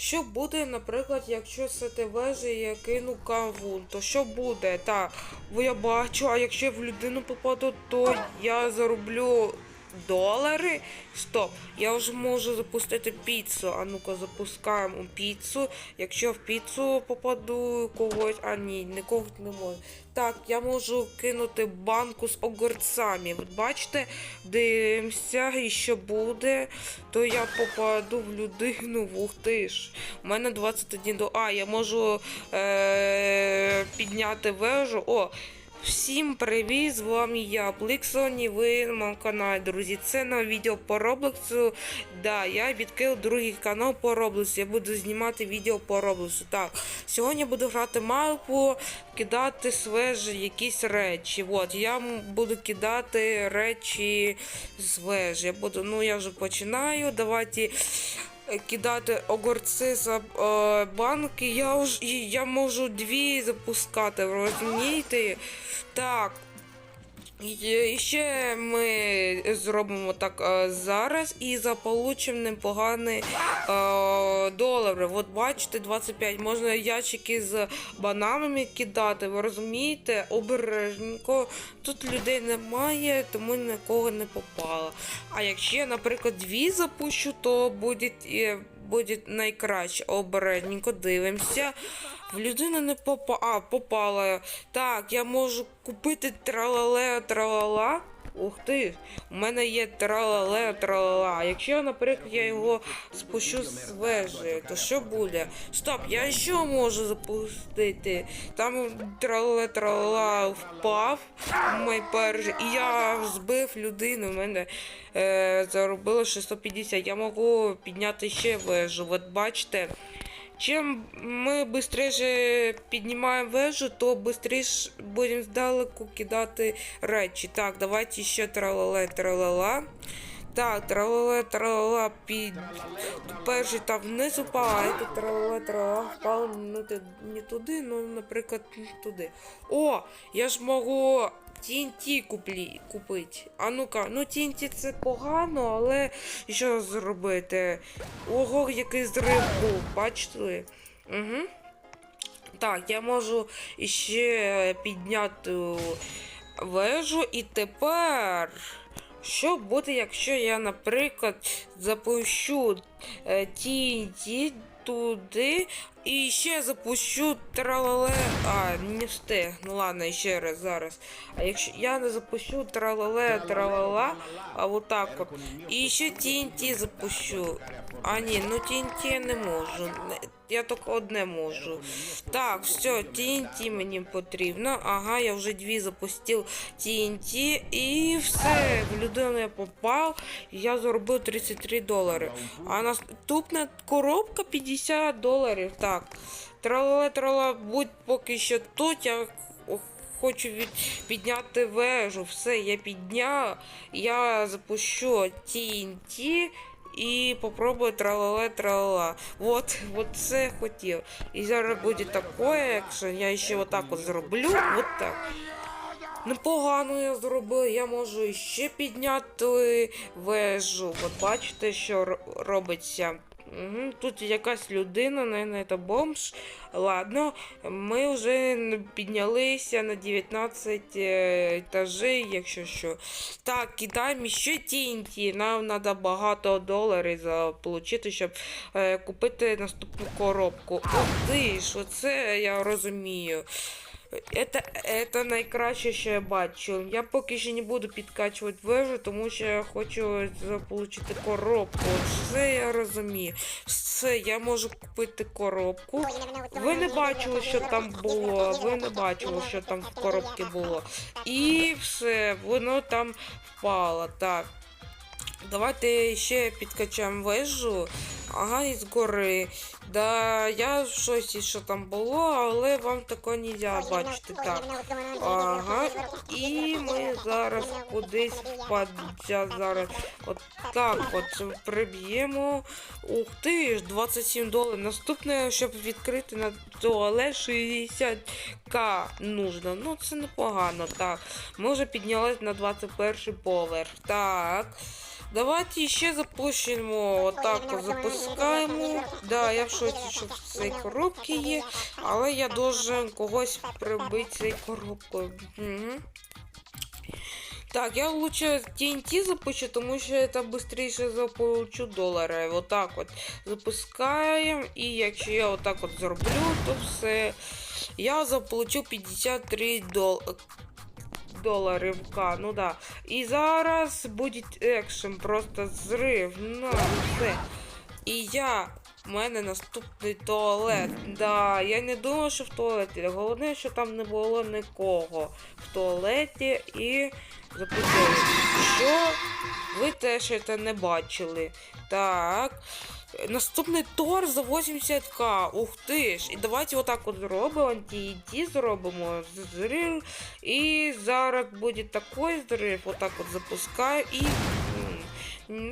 Що буде, наприклад, якщо цієї вежі я кину кавун, то що буде? Так, бо я бачу, а якщо в людину попаду, то я зароблю долари. Стоп, я вже можу запустити піцу. А ну-ка, запускаємо піцу. Якщо в піцу попаду когось, а ні, нікого не можу. Так, я можу кинути банку з огурцями. От бачите, дивимося, і що буде, то я попаду в людину. Ух ти ж. У мене 21 до. А, я можу е- підняти вежу. О! Всім привіт! З вами я, Бликсон, і ви на моєму каналі, друзі. Це на відео по Роблоксу. Да, я відкрив другий канал по Роблоксу. Я буду знімати відео по Роблоксу. Так, сьогодні буду грати мапу, кидати свежі якісь речі. От, я буду кидати речі з вежі. Я буду, ну я вже починаю. Давайте кидати огурці за е, банки. Я уж я можу дві запускати, розумієте? Так. І ще ми зробимо так е, зараз і заполучимо непогані е, долари. От бачите, 25. Можна ящики з бананами кидати. Ви розумієте? Обережненько. Тут людей немає, тому нікого не попало. А якщо наприклад, дві запущу, то буде, е, буде найкраще. Обережненько дивимося. В людина не попа... А, попала. Так, я можу купити тралале тралала. Ух ти, у мене є тралале тралала. Якщо, наприклад, я його спущу з вежі, то що буде? Стоп, я що можу запустити? Там тралале тралала впав перший, і я збив людину. У мене е, заробило 650. Я можу підняти ще вежу. От бачите. Чим ми швидше піднімаємо вежу, то швидше будемо здалеку кидати речі. Так, давайте ще тралале тралала. Так, тралале тралала під перший там вниз упав, а це тралале тралала впав ну, не туди, ну, наприклад, туди. О, я ж можу TNT куплі, купити. А ну-ка, ну TNT це погано, але що зробити? Ого, який зрив був, бачите? Угу. Так, я можу ще підняти вежу і тепер. Що буде, якщо я, наприклад, запущу е, TNT туди і ще запущу тралале. А, не встиг. Ну ладно, ще раз зараз. А якщо я не запущу тралале тралала, а отак от. І ще TNT запущу. А ні, ну TNT я не можу. Я тільки одне можу. Так, все, TNT мені потрібно. Ага, я вже дві запустив TNT і все. В людину я попав, я заробив 33 долари. А наступна коробка 50 доларів. Так. Трала трала, будь поки що тут. Я хочу від... підняти вежу. Все, я підняв. Я запущу TNT. І попробую тралале тралала. Вот, вот це хотів. І зараз буде таке, якщо я ще отак от зроблю, от так. Непогано я зробив, я можу ще підняти вежу. От бачите, що робиться. Тут якась людина, наверное, це бомж. Ладно, ми вже піднялися на 19 е, етажей, якщо що. Так, кидаємо ще TNT. Нам треба багато доларів заполучити, щоб е, купити наступну коробку. Ух ти ж, оце я розумію. Это, это найкраще, що я бачу. Я поки що не буду підкачувати вежу, тому що я хочу заполучити коробку. Все я розумію. Все, я можу купити коробку. Ви не бачили, що там було. Ви не бачили, що там в коробці було. І все, воно там впало. Так. Давайте ще підкачаємо вежу. Ага, із гори. Да, я в шоці, що там було, але вам такого не можна бачити. Так. Ага, і ми зараз кудись впадя зараз. От так от приб'ємо. Ух ти ж, 27 доларів. Наступне, щоб відкрити на туалет 60к нужно. Ну, це непогано, так. Ми вже піднялись на 21 поверх. Так. Давайте ще запущимо. Отак запускаємо. Да, я в шоці, що в цій коробці є, але я должен когось прибити цією коробкою. Угу. Так, я лучше TNT запущу, тому що я швидше заполучу долари. Отак от запускаємо. І якщо я отак от зроблю, то все. Я заполучу 53 дол... долари в К. Ну да. І зараз буде екшен, просто зрив. На, все. І я. У мене наступний туалет. Да, я не думав, що в туалеті. Головне, що там не було нікого в туалеті і запустили. Що ви теж це не бачили. Так. Наступний тор за 80к. Ух ти ж. І давайте отак от зробимо. TNT зробимо. Зрив. І зараз буде такий зрив. Отак от запускаю і.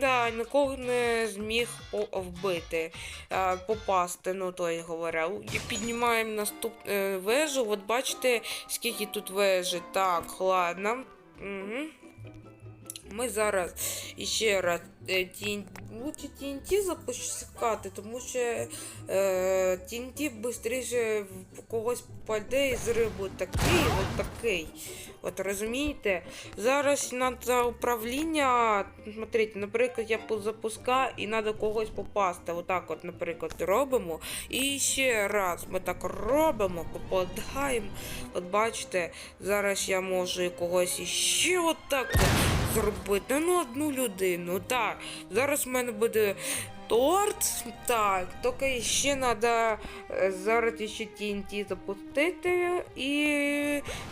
Да, нікого не зміг вбити, попасти, ну то я говоря. Піднімаємо наступну вежу. От бачите, скільки тут вежі. Так, ладно. Угу. Ми зараз іще раз е, TNT, лучше TNT запускати, тому що е, TNT швидше когось попаде і зрив такий, от такий. От розумієте? Зараз треба управління. Смотрите, наприклад, я запускаю і треба когось попасти. Отак, от, наприклад, робимо. І ще раз ми так робимо, попадаємо. От бачите, зараз я можу когось іще отак от зробити. Ну, одну людину. Так. Зараз в мене буде торт. Так, тільки ще треба зараз ще TNT запустити і.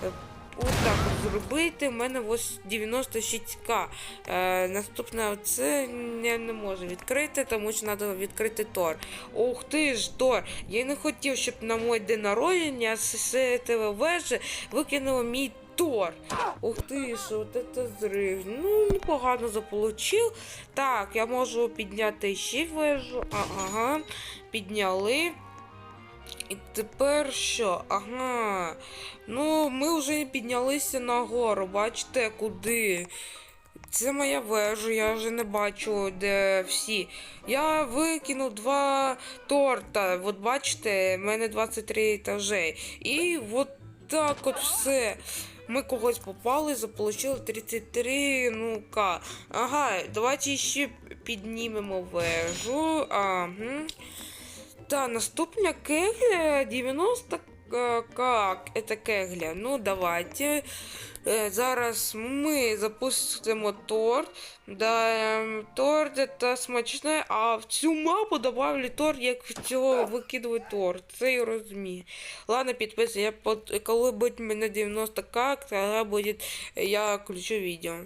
е, Отак от зробити. У мене ось 96к. Е, наступне це я не можу відкрити, тому що треба відкрити Тор. Ух ти ж, Тор! Я не хотів, щоб на мій день народження з цієї вежі викинуло мій Тор. Ух ти ж, от це зрив. Ну, непогано заполучив. Так, я можу підняти ще вежу. А, ага, підняли. І тепер що? Ага. Ну, ми вже піднялися нагору, бачите, куди. Це моя вежа, я вже не бачу, де всі. Я викинув два торта. От бачите, в мене 23 етажей. І от так от все. Ми когось попали, заполучили 33, ну ка. Ага, давайте ще піднімемо вежу. Ага. Та, наступна кегля 90 к- как это кегля. Ну, давайте. Е, Зараз ми запустимо торт. Да, торт это смачне, а в цю мапу добавлю торт, як в цього викидує торт. Це я розумію. Ладно, підписуй, я под... коли буде мене 90 как, тогда буде я включу відео.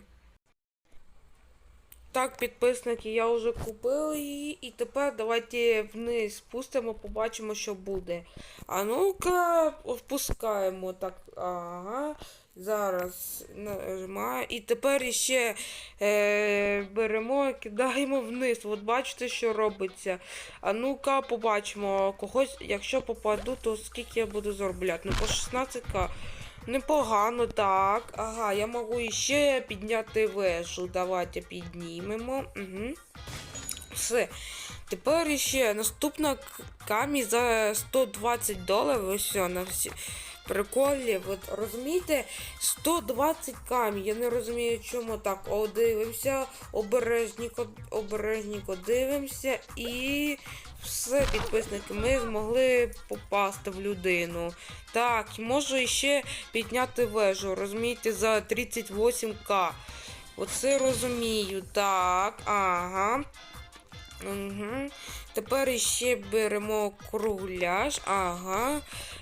Так, підписники, я вже купив її, і тепер давайте вниз спустимо, побачимо, що буде. А ну-ка, впускаємо так. Ага. Зараз нажимаю. І тепер ще е, беремо кидаємо вниз. От бачите, що робиться. А ну-ка, побачимо. Когось, якщо попаду, то скільки я буду заробляти? Ну, по 16к. Непогано, так. Ага, я можу ще підняти вежу. Давайте піднімемо. Угу. Все. Тепер ще наступна камінь за 120 доларів. Ось на всі. Приколі, от розумієте, 120 камінь. Я не розумію, чому так. О, дивимося, обережніко, обережніко дивимося і все, підписники, ми змогли попасти в людину. Так, можу ще підняти вежу, розумієте, за 38к. Оце розумію. Так, ага. Угу. Тепер ще беремо кругляш, ага.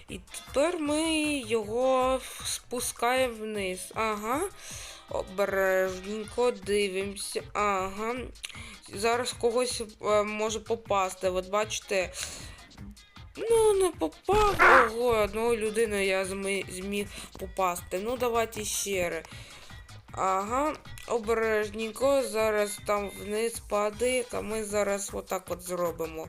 І тепер ми його спускаємо вниз. Ага. Обережненько дивимося. Ага. Зараз когось е, може попасти. От бачите. Ну, не попав. Ого, одну людину я зміг попасти. Ну, давайте ще. Ага, обережненько, зараз там вниз падає, а ми зараз отак от зробимо.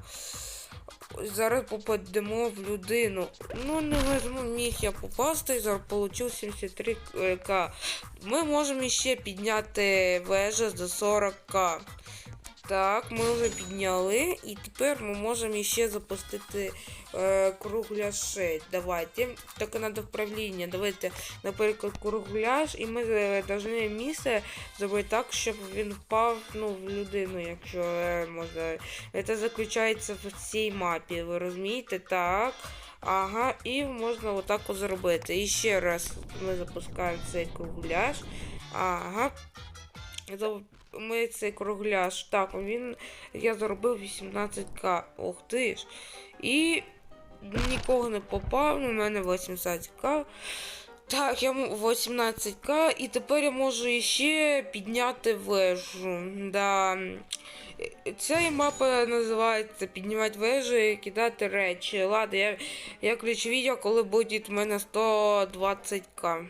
Зараз попадемо в людину. Ну, не візьму, міг я попасти і зараз получив 73к. Ми можемо ще підняти вежу до 40к. Так, ми вже підняли, і тепер ми можемо ще запустити е, кругляшей. Давайте. Тільки треба вправління. Давайте, наприклад, кругляш, і ми е, повинні місце зробити так, щоб він впав ну, в людину, якщо е, можна. Це заключається в цій мапі, ви розумієте? Так. Ага, і можна отак от зробити. І ще раз ми запускаємо цей кругляш. Ага. Ми цей кругляш. Так, він. Я заробив 18к. Ох ти ж. І нікого не попав. У мене 80к. Так, я 18к, і тепер я можу іще підняти вежу. Да. Ця мапа називається Піднімати вежу і кидати речі. Ладно, я, я включу відео, коли буде в мене 120к.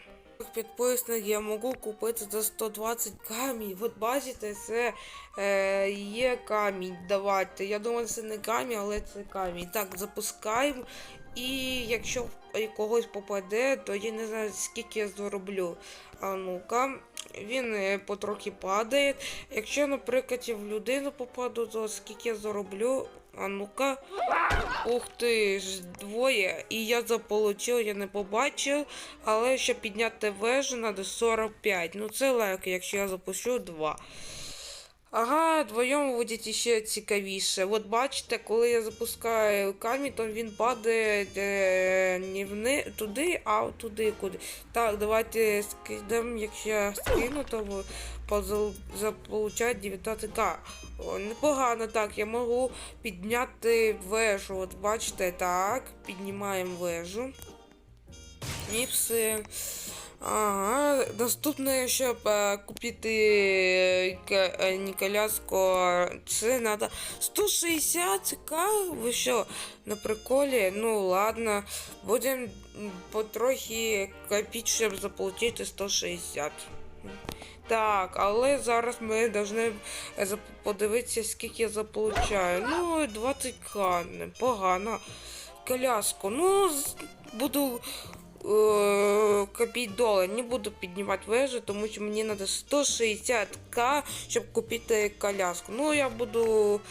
Підписник я можу купити за 120 камінь. От бачите, це е, є камінь. Давайте. Я думаю, це не камінь, але це камінь. Так, запускаємо. І якщо когось попаде, то я не знаю скільки я зароблю. А ну-ка, він е, потрохи падає. Якщо, наприклад, я в людину попаду, то скільки я зароблю. А ну-ка. Ух ти ж, двоє. І я заполучив, я не побачив. Але щоб підняти вежу, треба 45. Ну це легко, якщо я запущу 2. Ага, вдвоєм буде ще цікавіше. От бачите, коли я запускаю камінь, то він падає е, не вни, туди, а туди куди. Так, давайте скидемо, якщо я скину, то ви поза- заполучать 19к. О, непогано так, я можу підняти вежу. От бачите, так, піднімаємо вежу. І все. Ага, наступне, щоб е, купити е, к- е, не коляску, це треба 160к. Ви що, на приколі? Ну ладно, будемо потрохи копити, щоб заплатити 160. Так, але зараз ми повинні подивитися, скільки я заполучаю. Ну, 20к, непогано. Коляску. Ну, буду е, долар. Не буду піднімати вежу, тому що мені треба 160к, щоб купити коляску. Ну, я буду.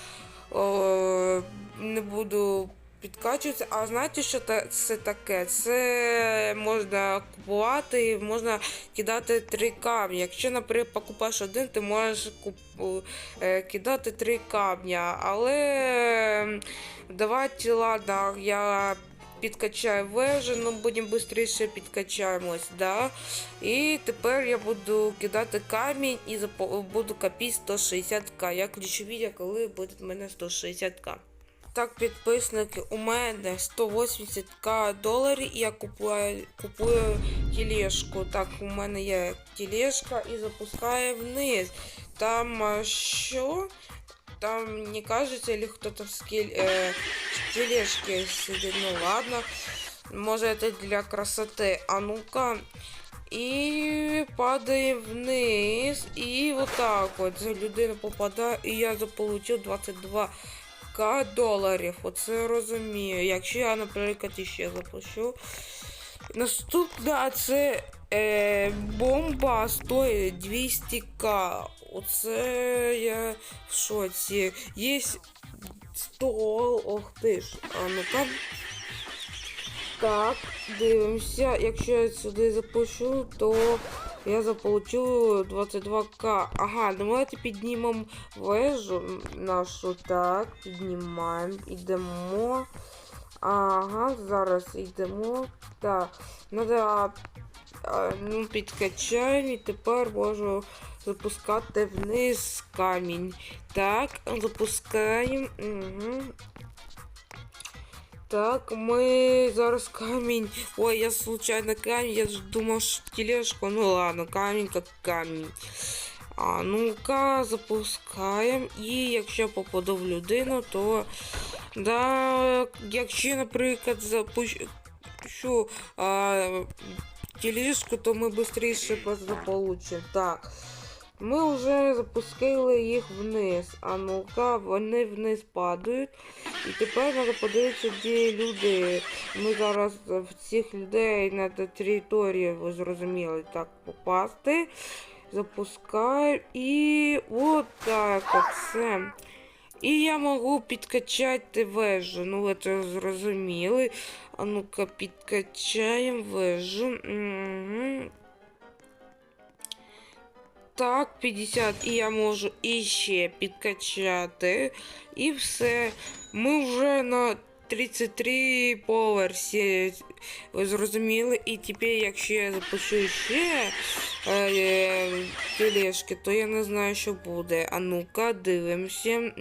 Е, не буду підкачуватися. А знаєте, що це таке? Це можна купувати, можна кидати три камні. Якщо, наприклад, покупаєш один, ти можеш е, кидати три камня. Але давайте, ладно, я підкачаю вежу, ну будемо швидше підкачаємось, да? І тепер я буду кидати камінь і буду копити 160к. Я включу відео, коли буде в мене 160к. Так, підписники, у мене 180к доларів і я купую, купую тележку. Так, у мене є тележка і запускаю вниз. Там що? Там не кажется, или кто-то в скель, э, в тележке сидит. Ну ладно. Может это для красоты. А ну-ка. І падає вниз. І отак от за людину попадає. І я заполучив 22к доларів. Оце розумію. Якщо я, наприклад, іще запущу. Наступна це е, бомба стоїть 200к. Оце я в шоці. Є стол. Ох ти ж. А ну-ка. Так, дивимося. Якщо я сюди запущу, то я заполучу 22к. Ага, давайте піднімемо вежу нашу. Так, піднімаємо. Ідемо. Ага, зараз йдемо. Так, треба ну, підкачаємо і тепер можу запускати вниз камінь. Так, запускаємо. Угу. Так, ми зараз камінь. Ой, я случайно камінь, я думав, що тележку. Ну ладно, камінь як камінь. А ну-ка, запускаємо. І якщо попаду в людину, то да, якщо, наприклад, запущу а, тележку, то ми швидше заполучимо. Так. Ми вже запустили їх вниз. А ну-ка, вони вниз падають. І тепер треба подивитися, де люди. Ми зараз в цих людей на території, ви зрозуміли, так попасти. Запускаю і от так оце. І я можу підкачати вежу. Ну, ви це зрозуміли. А ну-ка, підкачаємо вежу. Угу. Так, 50. І я можу іще підкачати. І все. Ми вже на 33 поверсі. Ви зрозуміли? І тепер, якщо я запущу ще е, тележки, то я не знаю, що буде. А ну-ка, дивимося.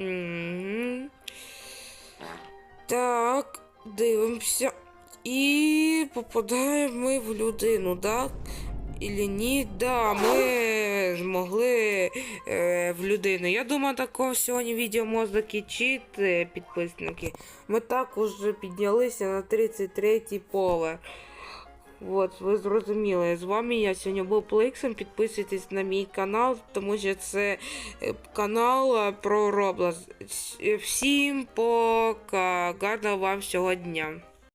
Так, дивимося. І попадаємо ми в людину, так? Ілі ні, да, ми змогли е, в людину. Я думаю, такого сьогодні відео можна закінчити, підписники. Ми також піднялися на 33 поверх. От, ви зрозуміли. З вами я сьогодні був Плексом. Підписуйтесь на мій канал, тому що це е, канал е, про Roblox. Всім пока. Гарного вам всього дня.